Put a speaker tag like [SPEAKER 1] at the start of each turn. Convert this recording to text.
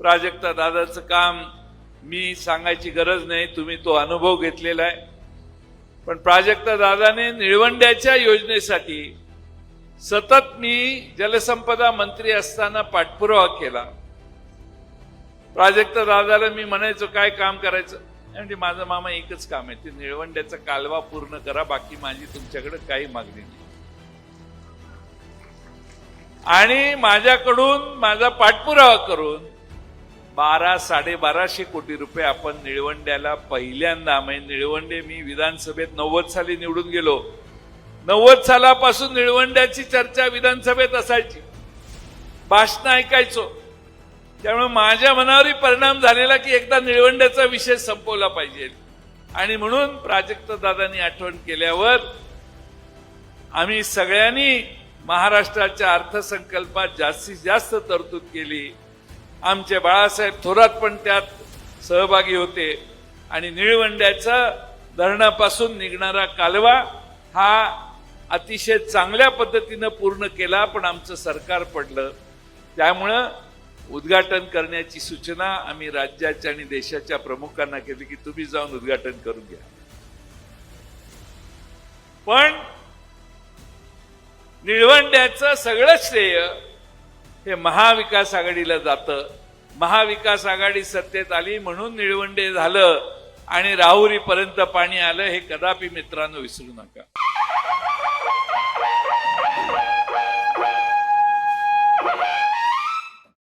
[SPEAKER 1] प्राजक्ता दादाचं काम मी सांगायची गरज नाही तुम्ही तो अनुभव घेतलेला आहे. पण प्राजक्ता दादाने निळवंड्याच्या योजनेसाठी सतत मी जलसंपदा मंत्री असताना पाठपुरावा केला. प्राजक्ता दादाला मी म्हणायचो काय काम करायचं? म्हणजे माझं मामा एकच काम आहे ते निळवंड्याचा कालवा पूर्ण करा बाकी माझी तुमच्याकडे काही मागणी नाही. आणि माझ्याकडून माझा पाठपुरावा करून बारा साडेबाराशे कोटी रुपये आपण निळवंड्याला पहिल्यांदा म्हणजे निळवंडे मी विधानसभेत नव्वद साली निवडून गेलो. नव्वद सालापासून निळवंड्याची चर्चा विधानसभेत असायची. भाषण ऐकायचो. त्यामुळे माझ्या मनावरही परिणाम झालेला की एकदा निळवंड्याचा विषय संपवला पाहिजे. आणि म्हणून प्राजक्त दादांनी आठवण केल्यावर आम्ही सगळ्यांनी महाराष्ट्राच्या अर्थसंकल्पात जास्तीत जास्त तरतूद केली. आमचे बाळासाहेब थोरात पण त्यात सहभागी होते. आणि निळवंड्याचा धरणापासून निघणारा कालवा हा अतिशय चांगल्या पद्धतीनं पूर्ण केला पण आमचं सरकार पडलं. त्यामुळं उद्घाटन करण्याची सूचना आम्ही राज्याच्या आणि देशाच्या प्रमुखांना केली की तुम्ही जाऊन उद्घाटन करून घ्या. पण निळवंड्याचं सगळं श्रेय हे महाविकास आघाडीला जातं. महाविकास आघाडी सत्तेत आली म्हणून निळवंडे झालं आणि राहुरीपर्यंत पाणी आलं हे कदापि मित्रांनो विसरू नका.